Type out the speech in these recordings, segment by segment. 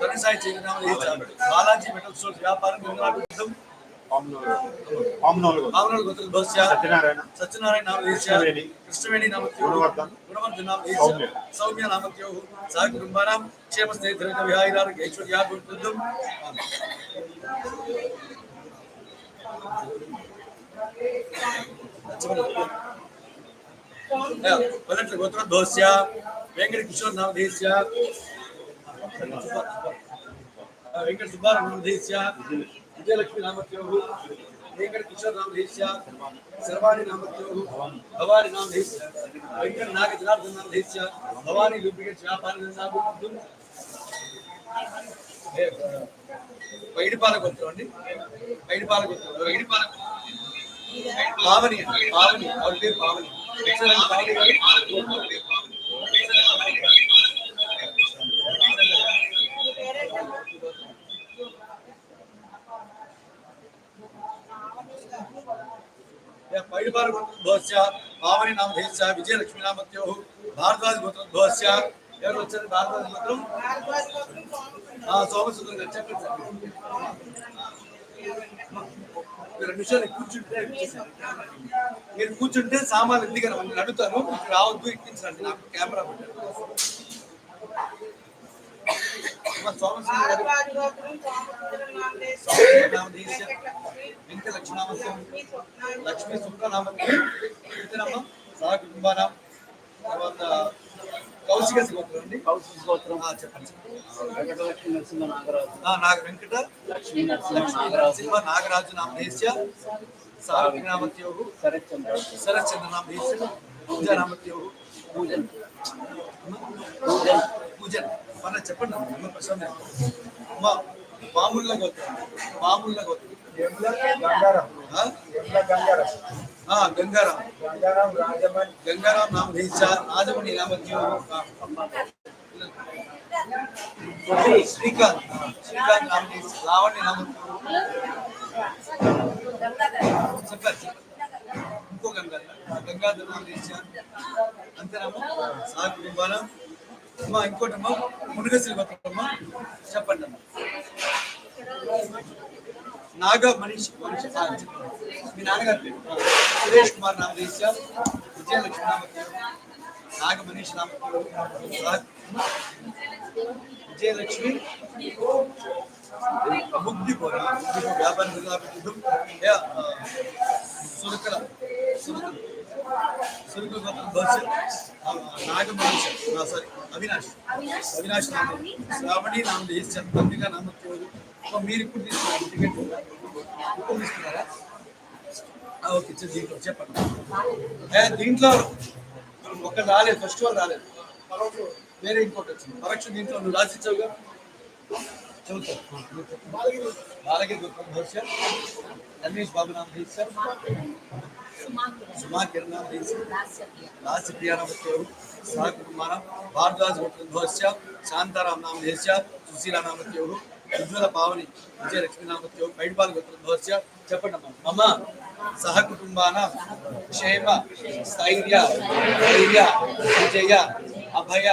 ధన Sai Chaitanya Balaji metal stores వ్యాపారం సత్యనారాయణ. సత్యనారాయణ కృష్ణవేణి. కృష్ణవేణి నామత్యో గుణవర్ధన్. గుణవర్ధన్ నామ సౌమ్య. సౌమ్య నామత్యో సహ కుటుంబానాం క్షేమ స్నేహితుల విహాయిరారు ఐశ్వర్యాభివృద్ధం పల్లెట్ల గోత్ర దోస్య వెంకట కిషోర్ నామ దేశ్య వెంకట సుబ్బారామదేశ్య విజయలక్ష్మి నామత్యోగు వెంకట కిషోర్ నామదేశ్య శర్వాణి నామత్యోగు భవాని నామదేశ్య వెంకట నాగ జనార్దన్ నామదేశ్య భవాని లూబ్రికెట్ వ్యాపారి నామత్యం వైడిపాల గోత్రం అండి. వైడిపాల గోత్రం వైడిపాల పావని పావని. ఆవిడ పేరు పావని పావని. గారు పావని నామ విజయలక్ష్మి నామత్యో భారద్వాజ గోత్రం భవస్య ఎవరు వచ్చారు? భారద్వాజ గోత్రం? ఆ, సోమసుందరం గారు చెప్పండి రెండు నిమిషాలు కూర్చుంటే మీరు కూర్చుంటే సామాన్లు ఎందుకని నేను అడుగుతాను. రావద్దు ఎక్కించండి నాకు కెమెరా పెట్టారు లక్ష్మీ కుటుంబానం తర్వాత కౌశిక గోత్రం అండి. కౌశిక గోత్రం ఆ, చెప్పండి. వెంకటలక్ష్మి నరసింహ నాగరాజు. నాగ వెంకట లక్ష్మీ నరసింహ నాగరాజు. సావిత్రినామత్యోగు శరత్చంద్ర. శరత్చంద్ర నామ పూజానామత్యోగు పూజన్. పూజన్ పూజన్. మన చెప్పండి అమ్మ ప్రశాంత్ అమ్మ పాముళ్ళ గోత్రం. పాముళ్ళ గోత్రం. గంగారం? గంగారం. గంగారాం. రాజమణి. గంగారాం నామ రాజమణి నామత్యోగు శ్రీకాంత్. శ్రీకాంత్ నామ లావణ్య నామత్యోగు చెప్పారు. గంగాధర గంగాధర నామ దేశ్య అంతేనమ్మా సా కుటుంబాన అమ్మా ఇంకోటమ్మా మునుగశ్రీ చెప్పండి అమ్మా. నాగ మనీష్ మనిషి మీ నాన్నగారు పేరు? సురేష్ కుమార్ నామ దేశ్య విజయలక్ష్మి నామ నాగ మనీష్ నామ విజయలక్ష్మి ముగ్ధి పోరా? వ్యాపారం సురకల సురకల. సారీ అవినాష్ శ్రావణి. నామ దేశం తండ్రిగా మీరు ఇప్పుడు తీసుకున్నారు టికెట్ ఇప్పుడు తీసుకున్నారా ఓకే దీంట్లో చెప్పండి. దీంట్లో ఒక రాలేదు ఫస్ట్ వన్ రాలేదు వేరే ఇంకోటి వచ్చింది. పరీక్ష దీంట్లో నువ్వు రాసిచ్చావుగా చదువుతావు బాలగిరి గోత్రం భవిష్యత్ రమేష్ బాబు నామ దేశం సుమా కిరణ నామ దేశం రాసి ప్రియానామత్యోడు సహ కుటుంబానం భారద్వాజ్ గోత్రోద్భవస్య శాంతారాం నామ సుశీల నామత్యోడు ఉజ్వల పావని విజయలక్ష్మి నామత్యోడు బయటపాల్ గోత్రోద్భవస్య చెప్పండి అమ్మా. మమ సహ కుటుంబాన క్షేమ స్థైర్య ధైర్య విజయ అభయ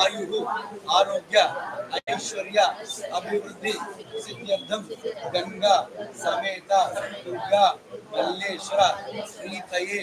ఆయు ఆరోగ్య ఐశ్వర్య అభివృద్ధి సిద్ధ్యర్థం గంగా సమేత దుర్గా మల్లేశ్వర శ్రీతయే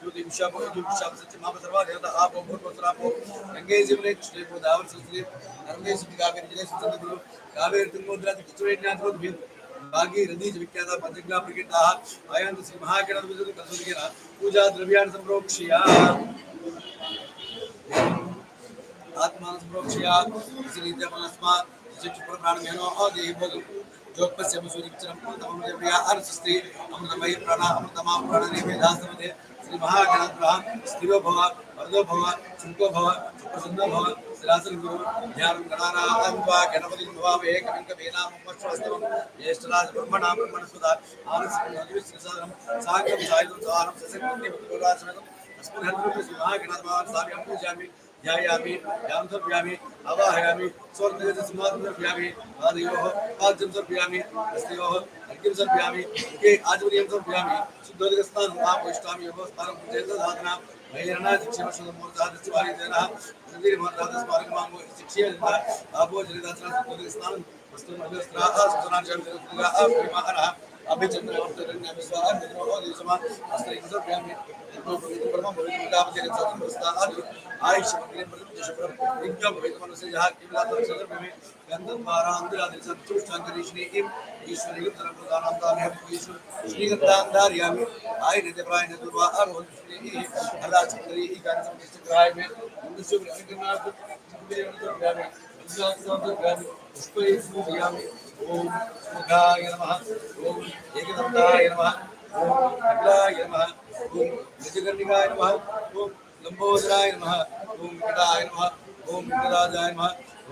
ಇವತ್ತು ಈ ವಿಷಯ ಇದು ವಿಷಯ ಸಚಿವ ಮಾಮ ಸರ್ವಾರ್ ಹೇಳ್ದ ಆ ಬೊಬ್ಬರು ಸರಾಪು ಗಂಗೆ ಜಿಲ್ಲೆ ಶ್ರೀಪು ದಾವರ್ ಸಿಲ್ಸಿಲಿ ನರ್ಮೇ ಸುದ್ದಿ ಕಾವೇರಿ ಜಿಲ್ಲೆ ಸುತ್ತಂದಿದ್ರು ಕಾವೇರಿ ತುಂಗೋದ್ರ ಕಿಚ್ಚುಡಿ ಜ್ಞಾನದ ಬೀರು ಹಾಗೆ ರದೀಜ್ ವಿಖ್ಯಾತ ಪಂಚಜ್ಞಾ ಕ್ರಿಕೆಟ್ ಆಯಾಂತ ಶ್ರೀ ಮಹಾಗಣ ಕಲಸುರಿಗೆ ಪೂಜಾ ದ್ರವ್ಯಾಣ ಸಂಪ್ರೋಕ್ಷಿಯ ಆತ್ಮಾನ ಸಂಪ್ರೋಕ್ಷಿಯ ಶ್ರೀನಿತ್ಯ ಮನಸ್ಮಾ ಚಿತ್ರ ಪ್ರಾಣಮೇನೋ ದೇಹಿ ಭೋಗಂ ಜೋತ್ಪಸ್ಯ ಮಸೂರಿ ಚರಂ ತಮಂ ದೇವ್ಯ ಅರ್ಸಸ್ತಿ ಅಮೃತಮಯಿ ಪ್ರಾಣ ಅಮೃತಮಾ ಪ್ರಾಣನೇ ವೇದಾಸ್ತಮತೆ శ్రీ మహాగణాత్మ స్థిరో భవ వరదో భవ శుంకో భవ సుప్రసన్నో భవ శ్రీరాసన్ గురు జ్ఞానం గణానాహంబ గణపతి భవామే కవింక వేనామశ్వస్తవం జ్యేష్ఠరాజ బ్రహ్మణా బ్రహ్మణ సుధా ఆనస్యం శ్రీసాదనం సాగం సాయుధం సారం సశక్తి భక్తురాసనం అస్మహంతరం శ్రీ మహాగణాత్మ సామి అంబుజామి ध्यायामि यां सर्व्यामि अवाहयामि स्वर्णगजस्मात् सर्व्यामि पादयोः पाद्यं सर्व्यामि हस्तयोः अर्घ्यं सर्व्यामि के आचमनीयं सर्व्यामि शुद्धोदकस्नानं आपोष्ठामि योगस्नानं चेतसाधना वैरणा शिक्षणमूर्धादिस्वारिगमाङ्गो आपोजनिदासना परिमाहरः अभिचन्द्रवर्तरण्यं स्वाहा निर्मोहो देशमा अस्त्रै समर्पयामि ब्रह्म भवितुमुदापतिरे सतमस्ताः आयुष मंगलम प्रथम दशपुरम विज्ञान भवित मनसे जहाँ किमला तम सदर में गंधम द्वारा अंदर आदि संतुष्ट अंतरी श्री इम ईश्वरी गुप्त धर्म प्रदान दान है ईश्वर श्री गंधान धारियामि आय नित्य प्राय नित्य दुआ और होल ॐ मुखाय नमः ॐ एकदन्ताय नमः ॐ कपिलाय नमः ॐ गजकर्णिकाय नमः ॐ लम्बोदराय नमः ॐ गदाय नमः ॐ गदाजाय नमः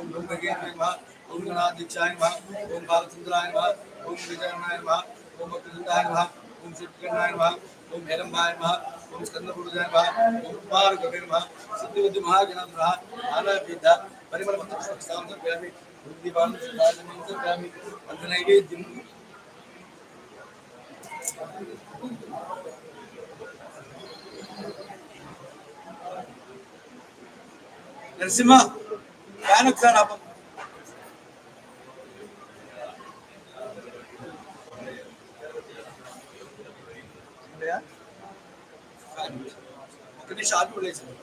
ॐ ब्रह्मकेन्द्राय नमः ॐ गणाध्यक्षाय नमः ॐ बालचन्द्राय नमः ॐ गजाननाय नमः ॐ वक्रतुण्डाय नमः ॐ शिवकर्णाय नमः ॐ भैरम्बाय नमः ॐ स्कन्दपुरुषाय नमः ॐ कुमारगभे नमः सिद्धिविद्युमहागणं नमः आनविद्ध परिमलमन्तस्तां व्यापी ओम कुमार कबीर नमः सिद्धिबुद्धि महागणाध नमः आनंद परिमल मंत्र स्थान व्यामि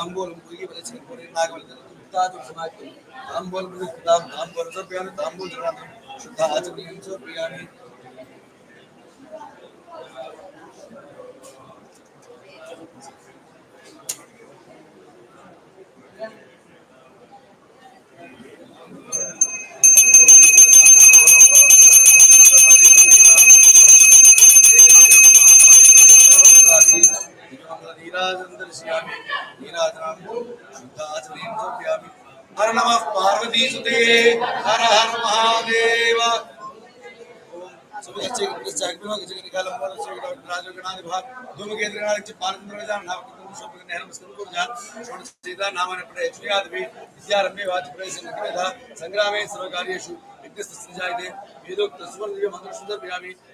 താമ്പോലം മുഴുകി വിളിച്ച് ശുദ്ധാചരണം സമാക്കി താമ്പോലം താമ്പോലം പ്രിയാണ് താമ്പോൽ ശുദ്ധാചരണം പ്രിയാണ് నిమిషం ఆపి వదిలేసి. తాంబూలం పురిగి వలసిన పురి నాగవల్లి తాదు సమాకి తాంబూలం పురిగి తాం తాంబూలం సర్పయామి తాంబూలం జనామి శుద్ధ ఆచమనీయం సర్పయామి నీరాజందర్శయామి నీరాజనాం శుద్ధాచమనీయం సమర్పయామి హర నమః పార్వతీ సుతే హర హర మహాదేవ. ఓం సుభగచ్చే కృష్ణ అగ్నిలో గజగని కాలం వల్ల శ్రీ రాజగణాది భాగ ధూమకేంద్రనాథి పారంద్రజాన్ నామకం శోభక నేరం స్కృతుజాన్ షోడ సీతా నామన ప్రడే శ్రీయాదవి విద్యారంభే వాచి ప్రవేశ నివేద సంగ్రామే సర్వకార్యేషు విఘ్నస్తజాయతే వేదోక్త సువర్ణ మంత్ర సుందర్పయామి ఆత్మ పురస్కారాం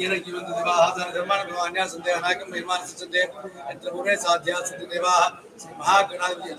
ीनजीवन्तदेवाः धनधर्माणभवान्या सन्देहनायकं महिमान् सन्देह यत्र गुणे साध्या सन्ति देवाः श्रीमहागणाधिपति